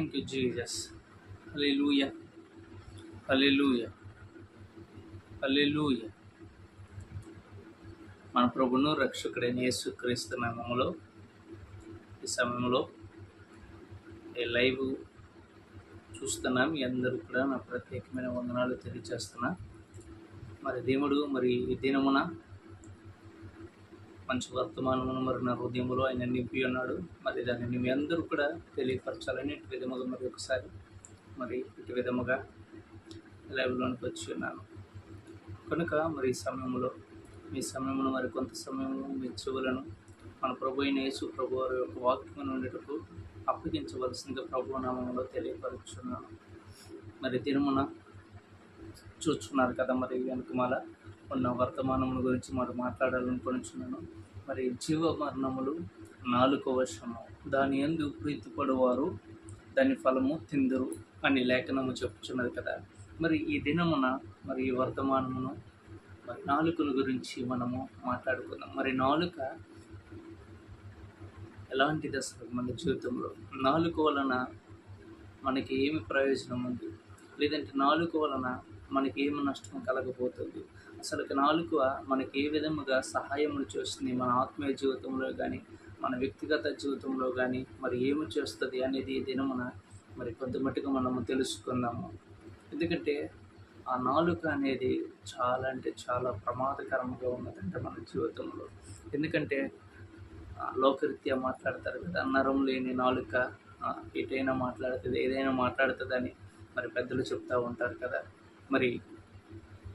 Thank you Jesus hallelujah hallelujah hallelujah మన ప్రభును రక్షకుడైన యేసుక్రీస్తు నామములో ఈ సమయంలో ఈ లైవ్ చూస్తున్నాం మీ అందరూ కూడా నా ప్రత్యేకమైన వందనాలు తెలియజేస్తున్నా. మరి దేవుడు మరి ఈ దినమున మంచి వర్తమానమును మరి నా హృదయంలో ఆయన నింపి ఉన్నాడు. మరి దానిని మీ అందరూ కూడా తెలియపరచాలని ఇటు విధముగా మరి ఒకసారి మరి ఇటు విధముగా లైవ్లోనికి వచ్చి ఉన్నాను. కనుక మరి ఈ సమయంలో మీ సమయంలో మరి కొంత సమయంలో మీ చెవులను మన ప్రభు అయిన యేసు ప్రభు వారి యొక్క వాక్యం ఉండేటప్పుడు అప్పగించవలసిందిగా ప్రభు నామంలో తెలియపరుచున్నాను. మరి తిరుమల చూస్తున్నారు కదా మరి వెనుకమాల. ఉన్న వర్తమానముల గురించి మరి మాట్లాడాలనుకుంటున్నాను మరి జీవ మరణములు నాలుగవ వశము దాని ఎందు ప్రీతిపడువారు దాని ఫలము తిందురు అని లేఖనము చెప్పుచున్నది కదా. మరి ఈ దినమున మరి ఈ వర్తమానమును మరి నాలుకల గురించి మనము మాట్లాడుకుందాం. మరి నాలుక ఎలాంటిది అసలు మన జీవితంలో? నాలుక వలన మనకి ఏమి ప్రయోజనం ఉంది లేదంటే నాలుక వలన మనకి ఏమి నష్టం కలగబోతుంది? అసలు నాలుక మనకి ఏ విధముగా సహాయమును చేస్తుంది మన ఆత్మీయ జీవితంలో కానీ మన వ్యక్తిగత జీవితంలో కానీ మరి ఏమి చేస్తుంది అనేది దినమున మరి కొంత మనము తెలుసుకుందాము. ఎందుకంటే ఆ నాలుక అనేది చాలా అంటే చాలా ప్రమాదకరంగా ఉన్నదంటే మన జీవితంలో. ఎందుకంటే లోకరీత్యా మాట్లాడతారు కదా నరం లేని నాలుక ఎటైనా మాట్లాడుతుంది ఏదైనా మాట్లాడుతుందని మరి పెద్దలు చెప్తూ ఉంటారు కదా. మరి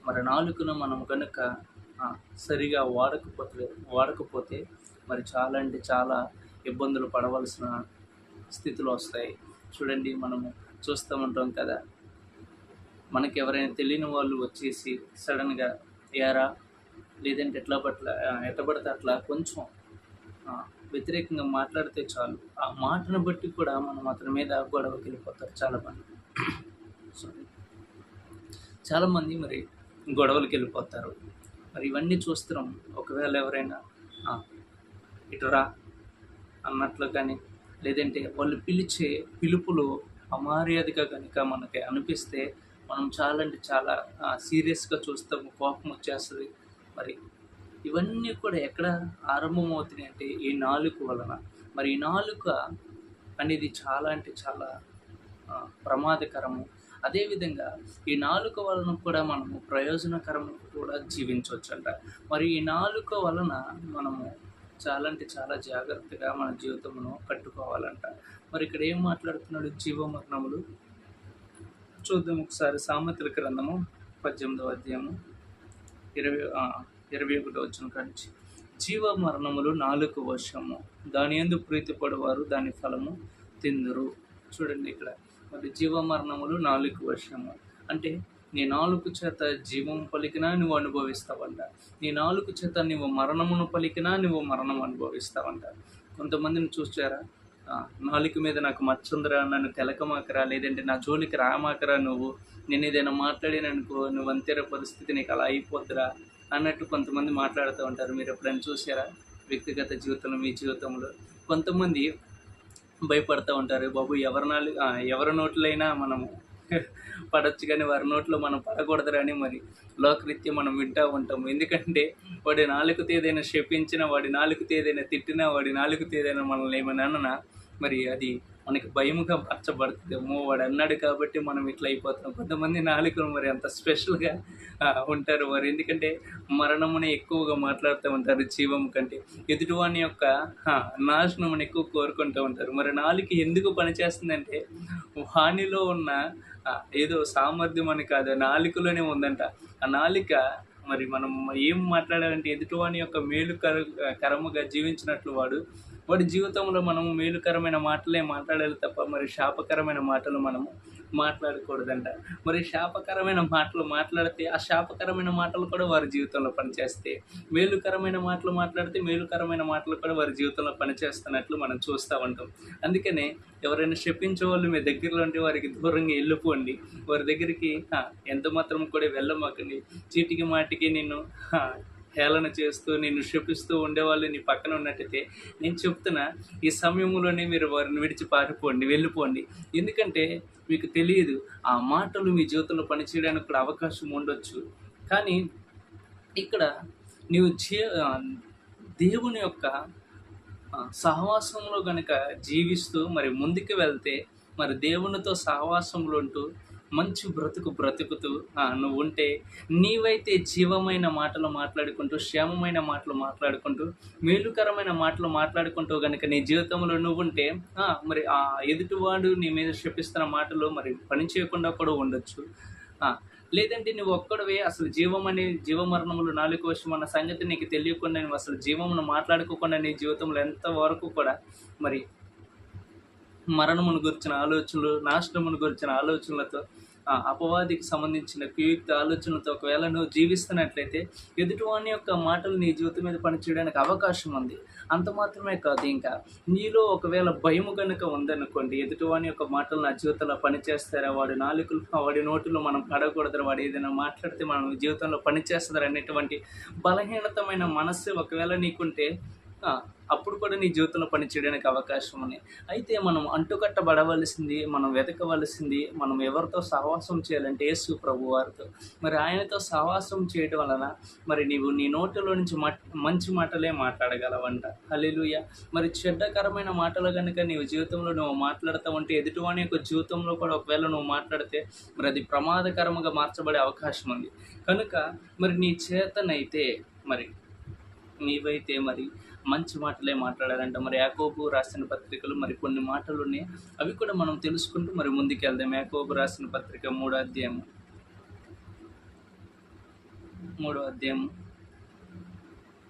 మరి నాలుకను మనం కనుక సరిగా వాడకపోతే వాడకపోతే మరి చాలా అంటే చాలా ఇబ్బందులు పడవలసిన స్థితులు వస్తాయి. చూడండి మనము చూస్తూ ఉంటాం కదా. మనకి ఎవరైనా తెలియని వాళ్ళు వచ్చేసి సడన్గా ఏరా లేదంటే ఎట్లా పట్ల ఎట్టబడితే అట్లా కొంచెం వ్యతిరేకంగా మాట్లాడితే చాలు. ఆ మాటను బట్టి కూడా మనం అతని మీద గొడవకి వెళ్ళిపోతారు చాలామంది సారీ చాలామంది మరి గొడవలకి వెళ్ళిపోతారు మరి ఇవన్నీ చూస్తున్నాం. ఒకవేళ ఎవరైనా ఇటురా అన్నట్లు కానీ లేదంటే వాళ్ళు పిలిచే పిలుపులు అమర్యాదగా కనుక మనకి అనిపిస్తే మనం చాలా అంటే చాలా సీరియస్గా చూస్తాము. కోపం వచ్చేస్తుంది. మరి ఇవన్నీ కూడా ఎక్కడ ఆరంభమవుతున్నాయి అంటే ఈ నాలుక వలన. మరి ఈ నాలుక అనేది చాలా అంటే చాలా ప్రమాదకరము. అదేవిధంగా ఈ నాలుక వలన కూడా మనము ప్రయోజనకరం కూడా జీవించవచ్చు అంట మరి ఈ నాలుక వలన మనము చాలా అంటే చాలా జాగ్రత్తగా మన జీవితమును కట్టుకోవాలంట. మరి ఇక్కడ ఏం మాట్లాడుతున్నాడు? జీవమరణములు. చూద్దాం ఒకసారి సామెతల గ్రంథము పద్దెనిమిదవ అధ్యాయము ఇరవై ఇరవై ఒకటో వచ్చిన కాంచి జీవ మరణములు నాలుగు వర్షము. దాని ఎందు ప్రీతిపడేవారు దాని ఫలము తిందురు. చూడండి ఇక్కడ. మరి జీవ మరణములు నాలుగు వర్షము. అంటే నీ నాలుగు చేత జీవం పలికినా నువ్వు అనుభవిస్తావంట. నీ నాలుగు చేత నువ్వు మరణమును పలికినా నువ్వు మరణం అనుభవిస్తావంట. కొంతమందిని చూసారా? నాలుగు మీద నాకు మచ్చుందిరా నన్ను తెలకమాకరా లేదంటే నా జోలికి రామాకరా నువ్వు? నేను ఏదైనా మాట్లాడాననుకో నువ్వు అంతేర పరిస్థితి నీకు అలా అయిపోద్దురా? అన్నట్టు కొంతమంది మాట్లాడుతూ ఉంటారు. మీరు ఎప్పుడైనా చూసారా? వ్యక్తిగత జీవితంలో మీ జీవితంలో. కొంతమంది భయపడుతూ ఉంటారు. బాబు ఎవరి నాలు ఎవరి నోట్లైనా మనము పడవచ్చు కానీ వారి నోట్లో మనం పడకూడదురని మరి లోకరీత్యం మనం వింటూ ఉంటాము ఎందుకంటే వాడి నాలుగు ఏదైనా శపించినా వాడి నాలుగు ఏదైనా తిట్టినా వాడి నాలుగు ఏదైనా మనల్ని ఏమైనా అన్నా మరి అది మనకి భయముగా మార్చబడుతుంది అమ్మో వాడు అన్నాడు కాబట్టి మనం ఇట్లా అయిపోతాం కొంతమంది నాలుకలు మరి అంత స్పెషల్గా ఉంటారు వారు. ఎందుకంటే మరణముని ఎక్కువగా మాట్లాడుతూ ఉంటారు జీవం కంటే. ఎదుటివాని యొక్క నాశనం ఎక్కువ కోరుకుంటూ ఉంటారు. మరి నాలుక ఎందుకు పనిచేస్తుందంటే వాణిలో ఉన్న ఏదో సామర్థ్యం అని కాదు ఆ నాలుకలోనే ఉందంట. ఆ నాలిక మరి మనం ఏం మాట్లాడాలంటే ఎదుటివాని యొక్క మేలు కర కరముగా జీవించినట్లు వాడు వాడి జీవితంలో మనము మేలుకరమైన మాటలే మాట్లాడాలి తప్ప మరి శాపకరమైన మాటలు మనము మాట్లాడకూడదంట. మరి శాపకరమైన మాటలు మాట్లాడితే ఆ శాపకరమైన మాటలు కూడా వారి జీవితంలో పనిచేస్తే మేలుకరమైన మాటలు మాట్లాడితే మేలుకరమైన మాటలు కూడా వారి జీవితంలో పనిచేస్తున్నట్లు మనం చూస్తూ ఉంటాం. అందుకనే ఎవరైనా శపించే వాళ్ళు మీ దగ్గరలో ఉంటే వారికి దూరంగా వెళ్ళిపోండి వారి దగ్గరికి ఎంత మాత్రం కూడా వెళ్ళమాకండి. చీటికి మాటికి నిన్ను హేళన చేస్తూ నిన్ను శపిస్తూ ఉండేవాళ్ళు నీ పక్కన ఉన్నట్టయితే నేను చెప్తున్నా ఈ సమయంలోనే మీరు వారిని విడిచి పారిపోండి వెళ్ళిపోండి. ఎందుకంటే మీకు తెలియదు ఆ మాటలు మీ జీవితంలో పనిచేయడానికి కూడా అవకాశం ఉండొచ్చు. కానీ ఇక్కడ నీవు జీ దేవుని యొక్క సహవాసంలో కనుక జీవిస్తూ మరి ముందుకు వెళ్తే మరి దేవునితో సహవాసంలో ఉంటూ మంచి బ్రతుకు బ్రతుకుతూ నువ్వు ఉంటే నీవైతే జీవమైన మాటలు మాట్లాడుకుంటూ క్షేమమైన మాటలు మాట్లాడుకుంటూ మేలుకరమైన మాటలు మాట్లాడుకుంటూ గనుక నీ జీవితంలో నువ్వు ఉంటే ఆ, మరి ఆ ఎదుటివాడు నీ మీద శపిస్తున్న మాటలు మరి పని చేయకుండా కూడా ఉండొచ్చు. లేదంటే నువ్వు ఒక్కడవే అసలు జీవం అనే జీవమరణములు నాలుగు కోసం అన్న సంగతి నీకు తెలియకుండా నువ్వు అసలు జీవమును మాట్లాడుకోకుండా నీ జీవితంలో ఎంతవరకు కూడా మరి మరణమును గురించిన ఆలోచనలు నాశనమును గురించిన ఆలోచనలతో అపవాదికి సంబంధించిన కుయుక్త ఆలోచనలతో ఒకవేళ నువ్వు జీవిస్తున్నట్లయితే ఎదుటివాని యొక్క మాటలు నీ జీవితం మీద పనిచేయడానికి అవకాశం ఉంది. అంత మాత్రమే కాదు ఇంకా. నీలో ఒకవేళ భయము కనుక ఉందనుకోండి ఎదుటివాని యొక్క మాటలు నా జీవితంలో పనిచేస్తారా వాడి నాలుకలు వాడి నోటిలో మనం పడకూడదు వాడు ఏదైనా మాట్లాడితే మనం జీవితంలో పనిచేస్తారా అనేటువంటి బలహీనతమైన మనస్సు ఒకవేళ నీకుంటే అప్పుడు కూడా నీ జీవితంలో పని చేయడానికి అవకాశం అని అయితే మనం అంటుకట్టబడవలసింది మనం వెతకవలసింది మనం ఎవరితో సహవాసం చేయాలంటే యేసు ప్రభు వారితో. మరి ఆయనతో సహవాసం చేయడం వలన మరి నీవు నీ నోటిలో నుంచి మంచి మాటలే మాట్లాడగలవంట. హల్లెలూయా. మరి చెడ్డకరమైన మాటలు కనుక నీవు జీవితంలో నువ్వు మాట్లాడుతూ ఉంటే ఎదుటివాని యొక్క జీవితంలో కూడా ఒకవేళ నువ్వు మాట్లాడితే మరి అది ప్రమాదకరంగా మార్చబడే అవకాశం ఉంది. కనుక మరి నీ చేతనైతే మరి నీవైతే మరి మంచి మాటలే మాట్లాడారంట. మరి యాకోబు రాసిన పత్రికలు మరి కొన్ని మాటలు ఉన్నాయి. అవి కూడా మనం తెలుసుకుంటూ మరి ముందుకెళ్దాం. యాకోబు రాసిన పత్రిక మూడో అధ్యాయం మూడో అధ్యాయం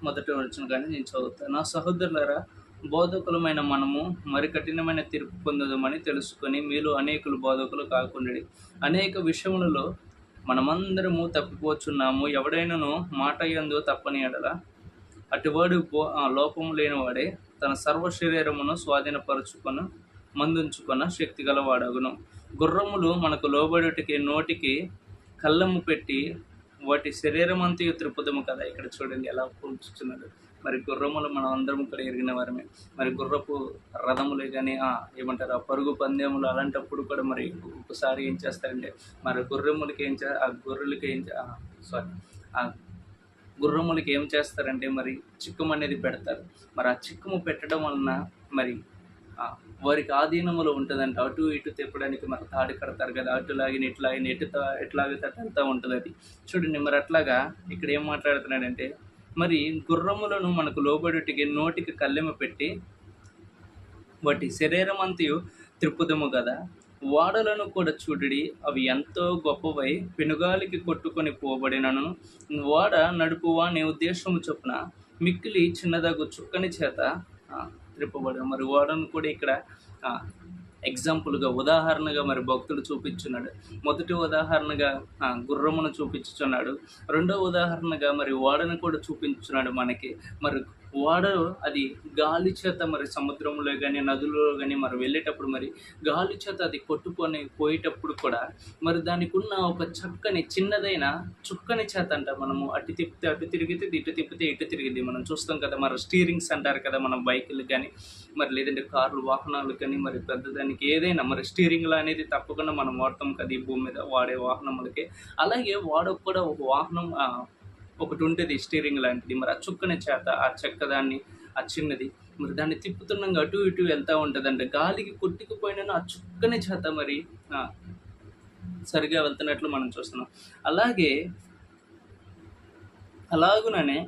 మొదటి వచ్చిన కానీ నేను చదువుతాను నా సహోదరులరా బోధకులమైన మనము మరి కఠినమైన తీర్పు పొందదమని తెలుసుకొని మీలో అనేకులు బోధకులు కాకుండా అనేక విషయములలో మనమందరము తప్పిపోచున్నాము. ఎవడైనాను మాట యందు తప్పని ఎడల అటువాడు పో- ఆ, లోపము లేనివాడే తన సర్వ శరీరమును స్వాధీనపరచుకొని మందుంచుకొన శక్తి గలవాడగును. గుర్రములు మనకు లోబడుటికి నోటికి కళ్ళము పెట్టి వాటి శరీరం అంతా త్రిపుదము కదా. ఇక్కడ చూడండి ఎలా పోల్చుతున్నాడు మరి గుర్రములు మనం అందరం ఇక్కడ ఎరిగిన వారమే. మరి గుర్రపు రథములే కానీ ఏమంటారు ఆ పరుగు పందెములు అలాంటప్పుడు కూడా మరి ఒకసారి ఏం చేస్తారంటే మరి గుర్రములకి ఏం చే ఆ గొర్రెలకి ఏం సారీ ఆ గుర్రములకి ఏం చేస్తారంటే మరి చిక్కము అనేది పెడతారు. మరి ఆ చిక్కము పెట్టడం వలన మరి వారికి ఆధీనములో ఉంటుందంట. అటు ఇటు తిప్పడానికి మరి తాడు కడతారు కదా అటు లాగిన ఇట్లా లాగిన ఎటు తా- ఎటు ఉంటుంది అది. చూడండి మరి అట్లాగా ఇక్కడ ఏం మాట్లాడుతున్నాడంటే మరి గుర్రములను మనకు లోబడుటికి నోటికి కళ్ళెమ పెట్టి వాటి శరీరం అంతయు త్రిప్పుదము కదా ఓడలను కూడా చూడుడి అవి ఎంతో గొప్పవై పెనుగాలికి కొట్టుకొని పోబడినను. ఓడ నడుపువా నీ ఉద్దేశము చొప్పున మిక్కిలి చిన్నదగు చుక్కని చేత త్రిప్పబడి. మరి ఓడను కూడా ఇక్కడ ఎగ్జాంపుల్గా ఉదాహరణగా మరి భక్తులు చూపించున్నాడు. మొదటి ఉదాహరణగా గుర్రమును చూపించుచున్నాడు. రెండో ఉదాహరణగా మరి ఓడను కూడా చూపించున్నాడు మనకి. మరి వాడ అది గాలి చేత మరి సముద్రంలో కానీ నదులలో కానీ మరి వెళ్ళేటప్పుడు మరి గాలి చేత అది కొట్టుకొని పోయేటప్పుడు కూడా మరి దానికి ఉన్న ఒక చక్కని చిన్నదైన చుక్కని చేత అంట మనము అటు తిప్పితే అటు తిరిగితే ఇటు తిప్పితే ఇటు తిరిగింది. మనం చూస్తాం కదా మరి స్టీరింగ్స్ అంటారు కదా మనం బైకులు కానీ మరి లేదంటే కార్లు వాహనాలు కానీ మరి పెద్దదానికి ఏదైనా మరి స్టీరింగ్లు అనేది తప్పకుండా మనం వాడతాం కదా ఈ భూమి మీద వాడే వాహనములకి. అలాగే వాడకు కూడా ఒక వాహనం ఒకటి ఉంటుంది స్టీరింగ్ లాంటిది. మరి ఆ చుక్కని చేత ఆ చెక్క దాన్ని ఆ చిన్నది మరి దాన్ని తిప్పుతున్నాగా అటు ఇటు వెళ్తూ ఉంటుంది గాలికి కొట్టుకుపోయిన ఆ చుక్కని చేత మరి సరిగా వెళ్తున్నట్లు మనం చూస్తున్నాం. అలాగే అలాగుననే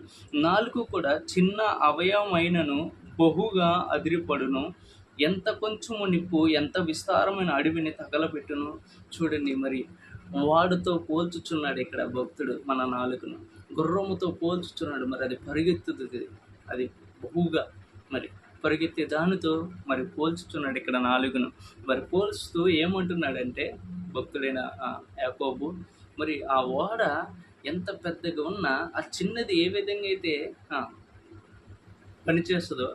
నాలుగు కూడా చిన్న అవయవమైనను బహుగా అదిరిపడును. ఎంత కొంచెము నిప్పు ఎంత విస్తారమైన అడవిని తగలబెట్టును చూడండి మరి. వాడుతో పోల్చుచున్నాడు ఇక్కడ భక్తుడు మన నాలుగును. గుర్రముతో పోల్చుచున్నాడు. మరి అది పరిగెత్తుతుంది అది బహుగా మరి పరిగెత్తే దానితో మరి పోల్చుచున్నాడు ఇక్కడ నాలుగును. మరి పోల్చుతూ ఏమంటున్నాడంటే భక్తుడైన యాకోబు మరి ఆ ఓడ ఎంత పెద్దగా ఉన్నా ఆ చిన్నది ఏ విధంగా అయితే పనిచేస్తుందో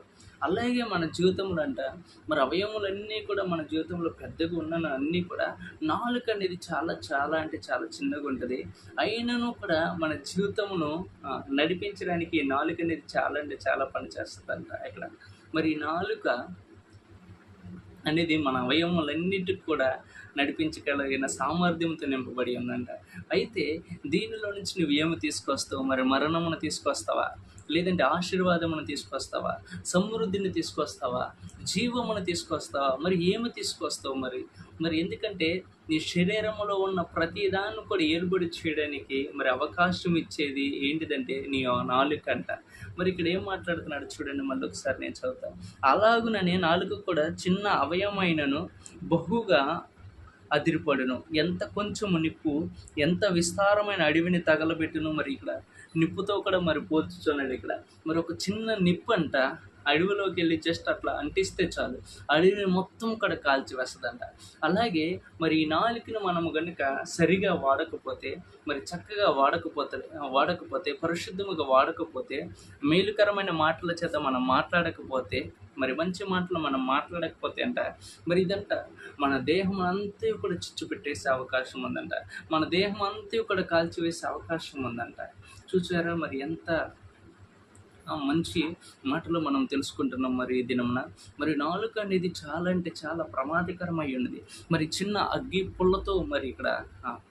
అలాగే మన జీవితంలో అంట మరి అవయములన్నీ కూడా మన జీవితంలో పెద్దగా ఉన్న అన్నీ కూడా నాలుక అనేది చాలా చాలా అంటే చాలా చిన్నగా ఉంటుంది. అయినను కూడా మన జీవితమును నడిపించడానికి ఈ నాలుక అనేది చాలా అంటే చాలా పనిచేస్తుందంట ఇక్కడ. మరి ఈ నాలుక అనేది మన అవయవములన్నిటికి కూడా నడిపించగలిగిన సామర్థ్యంతో నింపబడి ఉందంట. అయితే దీనిలో నుంచి నువ్వు ఏమి తీసుకొస్తావు? మరి మరణమును తీసుకొస్తావా? లేదంటే ఆశీర్వాదమును తీసుకొస్తావా? సమృద్ధిని తీసుకొస్తావా? జీవమును తీసుకొస్తావా? మరి ఏమి తీసుకొస్తావు మరి? మరి ఎందుకంటే నీ శరీరంలో ఉన్న ప్రతిదాన్ని కూడా ఏర్పడి చేయడానికి మరి అవకాశం ఇచ్చేది ఏంటిదంటే నీ నాలుగు అంట. మరి ఇక్కడ ఏం మాట్లాడుతున్నాడు చూడండి మళ్ళీ ఒకసారి నేను చదువుతాను అలాగుననే నాలుక కూడా చిన్న అవయమైనను బహుగా అదిరిపడును. ఎంత కొంచెము నిప్పు ఎంత విస్తారమైన అడవిని తగలబెట్టును మరి ఇక్కడ? నిప్పుతో కూడా మరి పోల్చుతున్నాడు ఇక్కడ. మరి ఒక చిన్న నిప్పు అంట అడవిలోకి వెళ్ళి జస్ట్ అట్లా అంటిస్తే చాలు. అడవిని మొత్తం కూడా కాల్చి వేస్తుందంట. అలాగే మరి ఈ నాలుకను మనము కనుక సరిగా వాడకపోతే మరి చక్కగా వాడకపోతే వాడకపోతే పరిశుద్ధముగా వాడకపోతే మేలుకరమైన మాటల చేత మనం మాట్లాడకపోతే మరి మంచి మాటలు మనం మాట్లాడకపోతే అంట మరి ఇదంట మన దేహం అంతా కూడా చిచ్చు పెట్టేసే అవకాశం ఉందంట. మన దేహం అంతా కూడా కాల్చివేసే అవకాశం ఉందంట. చూసారా మరి ఎంత మంచి మాటలు మనం తెలుసుకుంటున్నాం మరి ఈ దినమున. మరి నాలుక అనేది చాలా అంటే చాలా ప్రమాదకరమై ఉన్నది. మరి చిన్న అగ్గి పుల్లతో మరి ఇక్కడ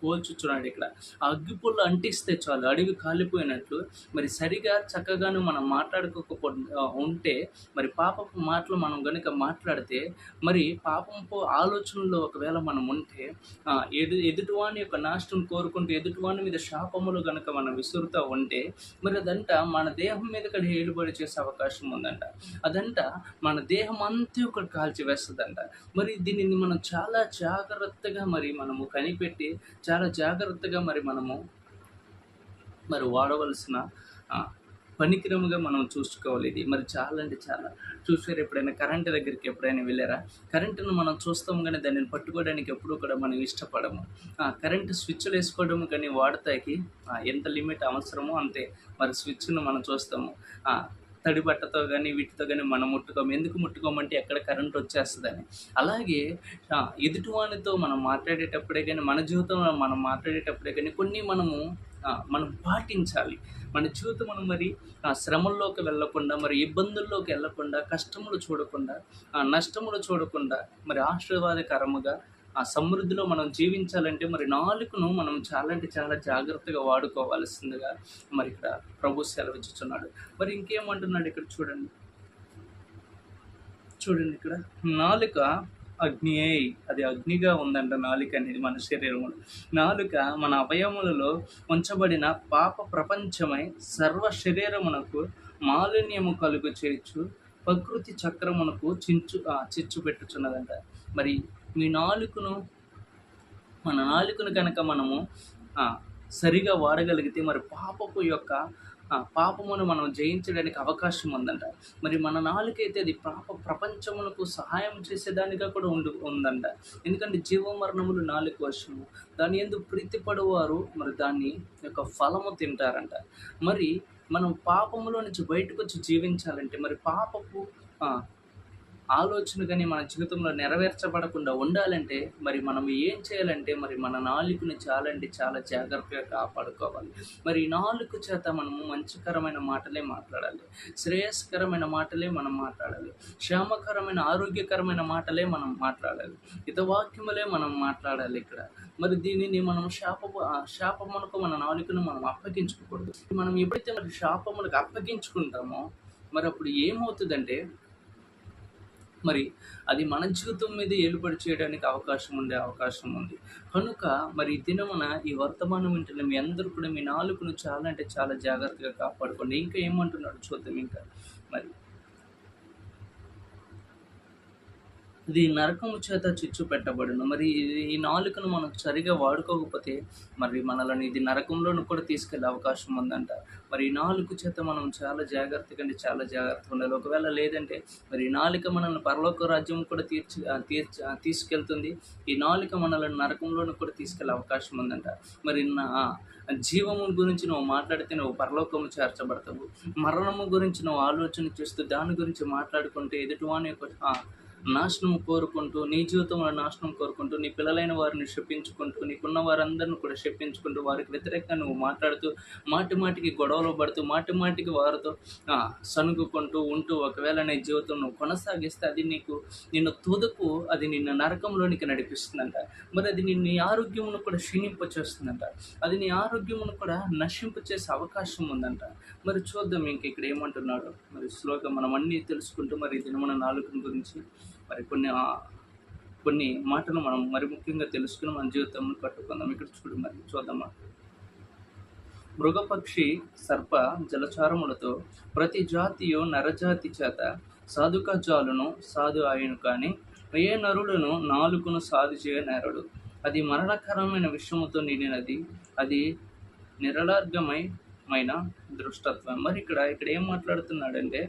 పోల్చుచున్నాడు ఇక్కడ. ఆ అగ్గి పుల్ల అంటిస్తే చాలు అడవి కాలిపోయినట్లు. మరి సరిగా చక్కగాను మనం మాట్లాడుకోకపో ఉంటే మరి పాపపు మాటలు మనం కనుక మాట్లాడితే మరి పాపంపు ఆలోచనలో ఒకవేళ మనం ఉంటే ఎదు ఎదుటివాని యొక్క నాశనం కోరుకుంటూ ఎదుటివాని మీద శాపములు కనుక మనం విసురుతూ ఉంటే మరి అదంట మన దేహం మీద ఇక్కడ ఏలుబడి చేసే అవకాశం ఉందంట. అదంట మన దేహం అంతా ఒకటి కాల్చివేస్తుందంట మరి దీనిని మనం చాలా జాగ్రత్తగా మరి మనము కనిపెట్టి చాలా జాగ్రత్తగా మరి మనము మరి వాడవలసిన పనికిరముగా మనం చూసుకోవాలి. ఇది మరి చాలా అంటే చాలా. చూసారు ఎప్పుడైనా కరెంట్ దగ్గరికి ఎప్పుడైనా వెళ్ళారా? కరెంటును మనం చూస్తాం కానీ దానిని పట్టుకోవడానికి ఎప్పుడూ కూడా మనం ఇష్టపడము. కరెంటు స్విచ్లు వేసుకోవడం కానీ వాడతాకి ఎంత లిమిట్ అవసరమో అంతే. మరి స్విచ్ను మనం చూస్తాము. తడి బట్టతో కానీ వీటితో కానీ మనం ముట్టుకోము. ఎందుకు ముట్టుకోమంటే ఎక్కడ కరెంట్ వచ్చేస్తుందని. అలాగే ఎదుటివానితో మనం మాట్లాడేటప్పుడే కానీ మన జీవితంలో మనం మాట్లాడేటప్పుడే కానీ కొన్ని మనము మనం పాటించాలి. మన జీవితం మనం మరి ఆ, శ్రమల్లోకి వెళ్ళకుండా మరి ఇబ్బందుల్లోకి వెళ్ళకుండా కష్టములు చూడకుండా ఆ, నష్టములు చూడకుండా మరి ఆశీర్వాదకరముగా ఆ సమృద్ధిలో మనం జీవించాలంటే మరి నాలుకను మనం చాలా అంటే చాలా జాగ్రత్తగా వాడుకోవాల్సిందిగా మరి ఇక్కడ ప్రభు సెలవిచ్చుచున్నాడు. మరి ఇంకేమంటున్నాడు ఇక్కడ చూడండి. చూడండి ఇక్కడ. నాలుక అగ్నియే అది అగ్నిగా ఉందంట నాలుక అనేది మన శరీరం నాలుక మన అవయములలో ఉంచబడిన పాప ప్రపంచమై సర్వ శరీరమునకు మాలిన్యము కలుగు చేర్చు ప్రకృతి చక్రమునకు చించు చిచ్చు పెట్టుచున్నదంట. మరి మీ నాలుకను మన నాలుకను కనుక మనము సరిగా వాడగలిగితే మరి పాపపు యొక్క పాపమును మనం జయించడానికి అవకాశం ఉందంట. మరి మన నాలుకైతే అది పాప ప్రపంచమునకు సహాయం చేసేదానిగా కూడా ఉండు ఉందంట. ఎందుకంటే జీవమరణములు నాలుగు వర్షము దాని ఎందు ప్రీతిపడువారు మరి దాన్ని యొక్క ఫలము తింటారంట. మరి మనం పాపములో నుంచి బయటకు వచ్చి జీవించాలంటే మరి పాపపు ఆలోచన కానీ మన జీవితంలో నెరవేర్చబడకుండా ఉండాలంటే మరి మనం ఏం చేయాలంటే మరి మన నాలుకని చాలా అంటే చాలా జాగ్రత్తగా కాపాడుకోవాలి. మరి నాలుక చేత మనము మంచికరమైన మాటలే మాట్లాడాలి. శ్రేయస్కరమైన మాటలే మనం మాట్లాడాలి. క్షేమకరమైన ఆరోగ్యకరమైన మాటలే మనం మాట్లాడాలి. హితవాక్యములే మనం మాట్లాడాలి ఇక్కడ. మరి దీనిని మనం శాప శాపమునకు మన నాలుకను మనం అప్పగించుకోకూడదు మనం ఎప్పుడైతే మరి శాపములకు అప్పగించుకుంటామో మరి అప్పుడు ఏమవుతుందంటే మరి అది మన జీవితం మీద ఏలుబడి చేయడానికి అవకాశం ఉండే అవకాశం ఉంది. కనుక మరి దినమున ఈ వర్తమానం వింటున్న మీ అందరూ కూడా మీ నాలుగును చాలా అంటే చాలా జాగ్రత్తగా కాపాడుకోండి. ఇంకా ఏమంటున్నాడు చూద్దాం ఇంకా మరి. ఇది నరకము చేత చిచ్చు పెట్టబడును. మరి ఇది ఈ నాలుకను మనం సరిగా వాడుకోకపోతే మరి మనల్ని ఇది నరకంలోను కూడా తీసుకెళ్ళే అవకాశం ఉందంట. మరి ఈ నాలుగు చేత మనం చాలా జాగ్రత్తగా అంటే చాలా జాగ్రత్తగా ఉండాలి. ఒకవేళ లేదంటే మరి ఈ నాలుక మనల్ని పరలోక రాజ్యం కూడా తీర్చి తీర్చ తీర్చి తీసుకెళ్తుంది. ఈ నాలుక మనల్ని నరకంలోను కూడా తీసుకెళ్ళే అవకాశం ఉందంట. మరి నా జీవము గురించి నువ్వు మాట్లాడితే నువ్వు పరలోకము చేర్చబడతావు. మరణము గురించి నువ్వు ఆలోచన చేస్తూ దాని గురించి మాట్లాడుకుంటే ఎదుటివాని యొక్క నాశనం కోరుకుంటూ నీ జీవితంలో నాశనం కోరుకుంటూ నీ పిల్లలైన వారిని శపించుకుంటూ నీకున్న వారందరిని కూడా శపించుకుంటూ వారికి వ్యతిరేకంగా నువ్వు మాట్లాడుతూ మాటి మాటికి గొడవలు పడుతూ మాటి మాటికి వారితో ఆ, సణుగుకుంటూ ఉంటూ ఒకవేళ నీ జీవితం నువ్వు కొనసాగిస్తే అది నీకు నిన్ను తుదకు అది నిన్ను నరకంలోనికి నడిపిస్తుందంట. మరి అది నీ నీ ఆరోగ్యమును కూడా క్షీణింపచేస్తుందంట. అది నీ ఆరోగ్యమును కూడా నశింప చేసే అవకాశం ఉందంట. మరి చూద్దాం ఇంక ఇక్కడ ఏమంటున్నాడు. మరి స్లోగా మనం అన్నీ తెలుసుకుంటూ మరి దినమన మన నాలుగు గురించి మరి కొన్ని కొన్ని మాటలు మనం మరి ముఖ్యంగా తెలుసుకుని మన జీవితంలో కట్టుకుందాం. ఇక్కడ చూడు మరి చూద్దామా? మృగపక్షి సర్ప జలచారములతో ప్రతి జాతియు నరజాతి చేత సాధుక జాలును సాధు ఆయను కానీ ఏ నరులను నాలుగును సాధు చేయ నేరడు. అది మరణకరమైన విషయముతో నిండినది. అది నిరలార్గమైన దృష్టత్వం. మరి ఇక్కడ ఇక్కడ ఏం మాట్లాడుతున్నాడంటే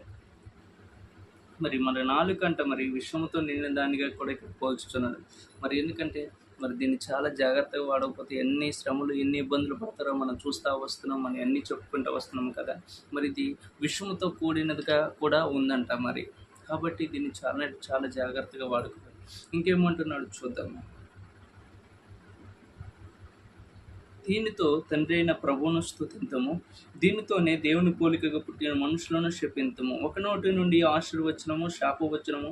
మరి మన నాలుకంట మరి విషముతో నిండిన దానిగా కూడా ఇక్కడ పోల్చుతున్నాడు మరి ఎందుకంటే మరి దీన్ని చాలా జాగ్రత్తగా వాడకపోతే ఎన్ని శ్రమలు ఎన్ని ఇబ్బందులు పడతారో మనం చూస్తూ వస్తున్నాం మనం అన్ని చెప్పుకుంటూ వస్తున్నాం కదా. మరి ఇది విషముతో కూడినదిగా కూడా ఉందంట మరి. కాబట్టి దీన్ని చాలా చాలా జాగ్రత్తగా వాడుకోవాలి. ఇంకేమంటున్నాడు చూద్దాం. దీనితో తండ్రి అయిన ప్రభువును స్థుతింతము దీనితోనే దేవుని పోలికగా పుట్టిన మనుషులను శపింతము. ఒక నోటి నుండి ఆశీర్వచనము శాపవచనము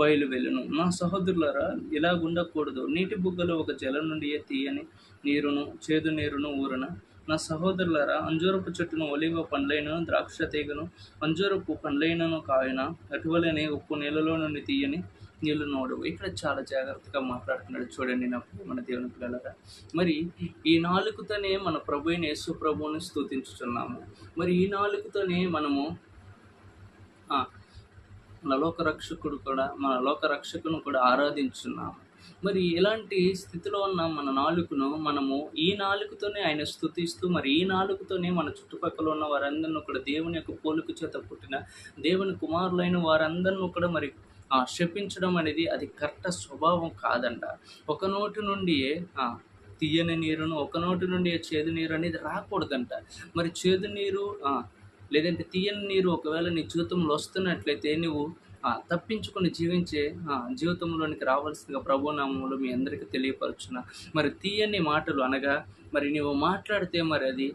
బయలువెళ్ళును. నా సహోదరులరా ఇలా ఉండకూడదు నీటి బుగ్గలో ఒక జలం నుండి తీయని నీరును చేదు నీరును ఊరన. నా సహోదరులరా అంజూరపు చెట్టును ఒలివ పండ్లైనను ద్రాక్ష తీగను అంజూరపు పండ్లైనను కాయన అటువలనే ఉప్పు నీళ్ళలో నుండి తీయని నీళ్ళు ఇక్కడ చాలా జాగ్రత్తగా మాట్లాడుతున్నాడు చూడండి నా మన దేవుని పిల్లలరా. మరి ఈ నాలుగుతోనే మన ప్రభు అయిన యేసు ప్రభువుని స్థుతించుచున్నాము మరి ఈ నాలుగుతోనే మనము మన లోక రక్షకుడు కూడా మన లోక రక్షకును కూడా ఆరాధించున్నాము. మరి ఇలాంటి స్థితిలో ఉన్న మన నాలుకను మనము ఈ నాలుగుతోనే ఆయన స్థుతిస్తూ మరి ఈ నాలుగుతోనే మన చుట్టుపక్కల ఉన్న వారందరిని కూడా దేవుని యొక్క పోలుకు చేత పుట్టిన దేవుని కుమారులైన వారందరిని కూడా మరి శపించడం అనేది అది కరెక్ట్ స్వభావం కాదంట. ఒక నోటి నుండి తీయని నీరును ఒక నోటి నుండి చేదు నీరు అనేది రాకూడదంట. మరి చేదు నీరు లేదంటే తీయని నీరు ఒకవేళ నీ జీవితంలో వస్తున్నట్లయితే నువ్వు తప్పించుకుని తప్పించుకొని జీవించే జీవితంలోనికి రావాల్సిందిగా ప్రభునామంలో మీ అందరికీ తెలియపరచున. మరి తీయని మాటలు అనగా మరి నువ్వు మాట్లాడితే మరి అది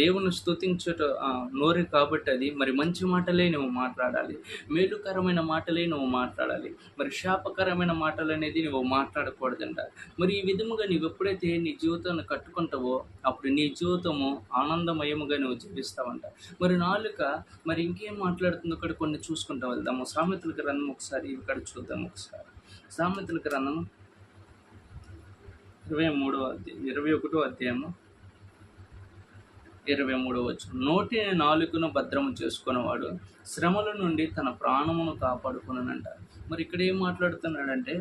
దేవుని స్థుతించుట నోరు కాబట్టి అది మరి మంచి మాటలే నువ్వు మాట్లాడాలి. మేలుకరమైన మాటలే నువ్వు మాట్లాడాలి. మరి శాపకరమైన మాటలు అనేది నువ్వు మాట్లాడకూడదంట. మరి ఈ విధముగా నీవు ఎప్పుడైతే నీ జీవితాన్ని కట్టుకుంటావో అప్పుడు నీ జీవితము ఆనందమయముగా నువ్వు జీవిస్తావంట. మరి నాలుక మరి ఇంకేం మాట్లాడుతుందో ఇక్కడ కొన్ని చూసుకుంటూ వెళ్దాము. సామెతల గ్రంథం ఒకసారి ఇక్కడ చూద్దాం ఒకసారి. సామెతల గ్రంథం ఇరవై మూడో అధ్యాయం ఇరవై ఒకటో అధ్యాయము ఇరవై మూడో వచ్చు నోటిని నాలుకను భద్రము చేసుకునేవాడు శ్రమల నుండి తన ప్రాణమును కాపాడుకునంట మరి ఇక్కడ ఏం మాట్లాడుతున్నాడంటే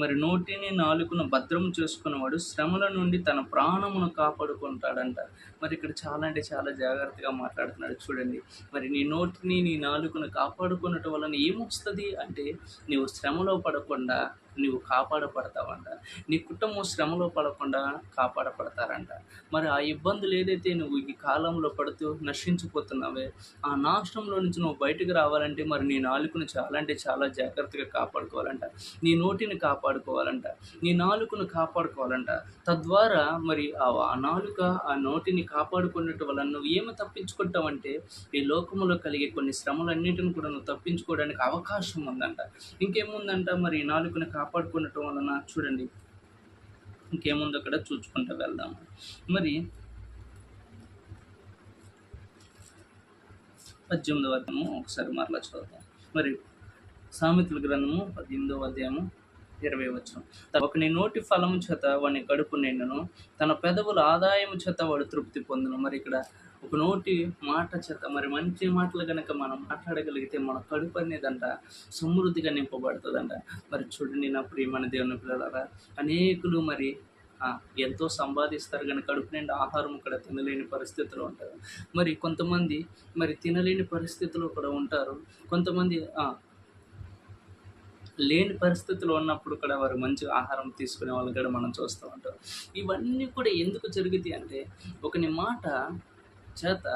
మరి నోటిని నాలుకను భద్రం చేసుకున్నవాడు శ్రమల నుండి తన ప్రాణమును కాపాడుకుంటాడంట. మరి ఇక్కడ చాలా అంటే చాలా జాగ్రత్తగా మాట్లాడుతున్నాడు. చూడండి మరి నీ నోటిని నీ నాలుకను కాపాడుకున్నట్టు వలన ఏమొస్తుంది? అంటే నీవు శ్రమలో పడకుండా నువ్వు కాపాడపడతావంట నీ కుటుంబం శ్రమలో పడకుండా కాపాడపడతారంట మరి ఆ ఇబ్బందులు ఏదైతే నువ్వు ఈ కాలంలో పడుతూ నశించిపోతున్నావే ఆ నాశనంలో నుంచి నువ్వు బయటకు రావాలంటే మరి నీ నాలుకను చాలా అంటే చాలా జాగ్రత్తగా కాపాడుకోవాలంట. నీ నోటిని కాపాడుకోవాలంట. నీ నాలుకను కాపాడుకోవాలంట. తద్వారా మరి ఆ నాలుక ఆ నోటిని కాపాడుకున్నట్టు వలన నువ్వు ఏమి తప్పించుకుంటావంటే ఈ లోకములో కలిగే కొన్ని శ్రమలన్నిటిని కూడా నువ్వు తప్పించుకోవడానికి అవకాశం ఉందంట. ఇంకేముందంట మరి ఈ నాలుకను కాపాడుకున్నట్టు వలన చూడండి. ఇంకేముందో అక్కడ? చూసుకుంటూ వెళ్దాం. మరి పద్దెనిమిదవ అధ్యాయము ఒకసారి మరలా చదువుతాం మరి సామెతల గ్రంథము పద్దెనిమిదవ అధ్యాయము ఇరవై వచ్చిన ఒకని నోటి ఫలము చేత వాని కడుపు నిండును తన పెదవుల ఆదాయము చేత వాడు తృప్తి పొందును. మరి ఇక్కడ ఒక నోటి మాట చేత మరి మంచి మాటలు కనుక మనం మాట్లాడగలిగితే మన కడుపు అనేదంట సమృద్ధిగా నింపబడుతుందంట. మరి చూడండి నా ప్రియమైన దేవుని పిల్లలారా అనేకులు మరి ఎంతో సంపాదిస్తారు కానీ కడుపు నిండా ఆహారం ఇక్కడ తినలేని పరిస్థితిలో ఉంటారు. మరి కొంతమంది మరి తినలేని పరిస్థితిలో కూడా ఉంటారు. కొంతమంది లేని పరిస్థితులు ఉన్నప్పుడు కూడా వారు మంచి ఆహారం తీసుకునే వాళ్ళు కూడా మనం చూస్తూ ఉంటాం. ఇవన్నీ కూడా ఎందుకు జరుగుతాయి అంటే ఒకని మాట చేత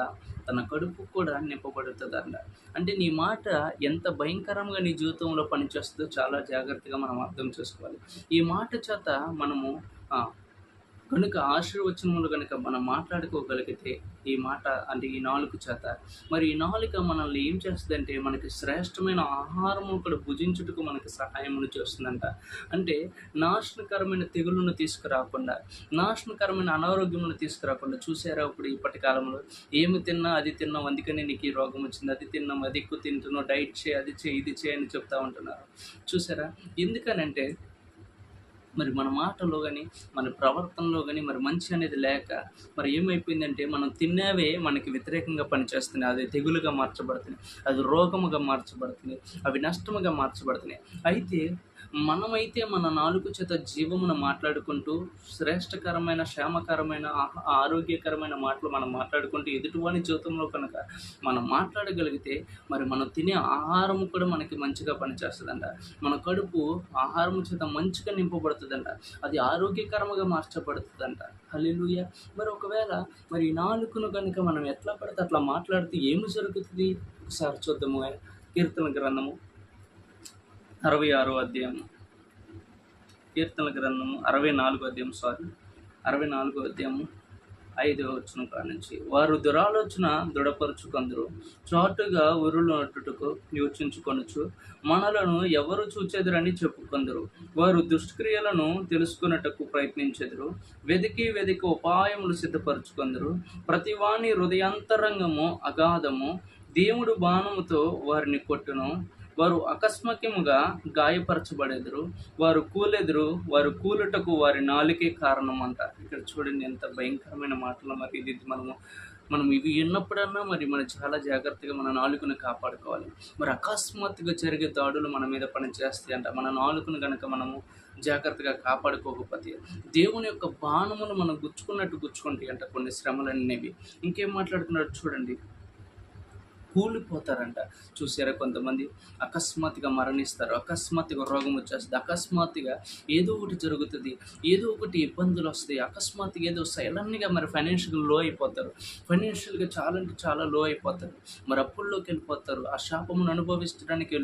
తన కడుపు కూడా నింపబడుతుందంట. అంటే నీ మాట ఎంత భయంకరంగా నీ జీవితంలో పనిచేస్తుందో చాలా జాగ్రత్తగా మనం అర్థం చేసుకోవాలి. ఈ మాట చేత మనము కనుక ఆశీర్వచనములు కనుక మనం మాట్లాడుకోగలిగితే ఈ మాట అంటే ఈ నాలుగు చేత మరి ఈ నాలుక మనల్ని ఏం చేస్తుందంటే మనకి శ్రేష్టమైన ఆహారము కూడా భుజించుటకు మనకి సహాయమును చేస్తుందంట. అంటే నాశనకరమైన తెగులను తీసుకురాకుండా నాశనకరమైన అనారోగ్యమును తీసుకురాకుండా చూసారా ఇప్పుడు ఇప్పటి కాలంలో? ఏమి తిన్నా అది తిన్నాం అందుకనే నీకు ఈ రోగం వచ్చింది అది తిన్నాం అది ఎక్కువ తింటున్నావు డైట్ చేయి అది చేయి ఇది చేయి అని చెప్తా ఉంటున్నారు. చూసారా? ఎందుకనంటే మరి మన మాటలో కానీ మన ప్రవర్తనలో కానీ మరి మంచి అనేది లేక మరి ఏమైపోయిందంటే మనం తిన్నవే మనకి వ్యతిరేకంగా పనిచేస్తున్నాయి. అది తెగులుగా మార్చబడుతున్నాయి. అది రోగముగా మార్చబడుతుంది అవి నష్టముగా మార్చబడుతున్నాయి. అయితే మనమైతే మన నాలుగు చేత జీవమును మాట్లాడుకుంటూ శ్రేష్టకరమైన క్షేమకరమైన ఆరోగ్యకరమైన మాటలు మనం మాట్లాడుకుంటూ ఎదుటివాని జీవితంలో కనుక మనం మాట్లాడగలిగితే మరి మనం తినే ఆహారం కూడా మనకి మంచిగా పనిచేస్తుందంట. మన కడుపు ఆహారము చేత మంచిగా నింపబడుతుందంట. అది ఆరోగ్యకరముగా మార్చబడుతుందంట. హలిలుయ మరి ఒకవేళ మరి నాలుగును కనుక మనం ఎట్లా పడితే అట్లా మాట్లాడితే ఏమి జరుగుతుంది? ఒకసారి చూద్దాము కీర్తన గ్రంథము. అరవై ఆరో అధ్యాయం. కీర్తన గ్రంథము అరవై నాలుగో అధ్యాయం సారీ అరవై నాలుగో అధ్యాయము ఐదవ వచ్చిన కాడ నుంచి వారు దురాలోచన దృఢపరుచుకొందరు. చాటుగా ఉరులొట్టుటకు యోచించుకొనొచ్చు మనలను ఎవరు చూచెదరని చెప్పుకొందరు. వారు దుష్క్రియలను తెలుసుకున్నటకు ప్రయత్నించెదరు. వెదికి వెదికి ఉపాయములు సిద్ధపరచుకొందరు. ప్రతివాని హృదయాంతరంగము అగాధము. దేవుడు బాణముతో వారిని కొట్టును. వారు అకస్మాత్యముగా గాయపరచబడెదరు వారు కూలెదురు వారు కూలుటకు వారి నాలుకే కారణం అంట ఇక్కడ చూడండి ఎంత భయంకరమైన మాటలు మరి ఇది మనము మనం ఇవి విన్నప్పుడన్నా మరి మనం చాలా జాగ్రత్తగా మన నాలుకను కాపాడుకోవాలి. మరి అకస్మాత్తుగా జరిగే దాడులు మన మీద పని చేస్తాయి అంట. మన నాలుకను కనుక మనము జాగ్రత్తగా కాపాడుకోకపోతే దేవుని యొక్క బాణములు మనం గుచ్చుకున్నట్టు గుచ్చుకుంటాయి అంట కొన్ని శ్రమలు అనేవి ఇంకేం మాట్లాడుతున్నాడు చూడండి. కూలిపోతారంట. చూసారా కొంతమంది? అకస్మాత్తుగా మరణిస్తారు. అకస్మాత్తుగా రోగం వచ్చేస్తుంది. అకస్మాత్తుగా ఏదో ఒకటి జరుగుతుంది. ఏదో ఒకటి ఇబ్బందులు వస్తాయి. అకస్మాత్తుగా ఏదో సైలెంట్గా మరి ఫైనాన్షియల్గా లో అయిపోతారు. ఫైనాన్షియల్గా చాలా అంటే చాలా లో అయిపోతారు. మరి అప్పుల్లోకి వెళ్ళిపోతారు. ఆ శాపమును అనుభవించడానికి వెళ్ళి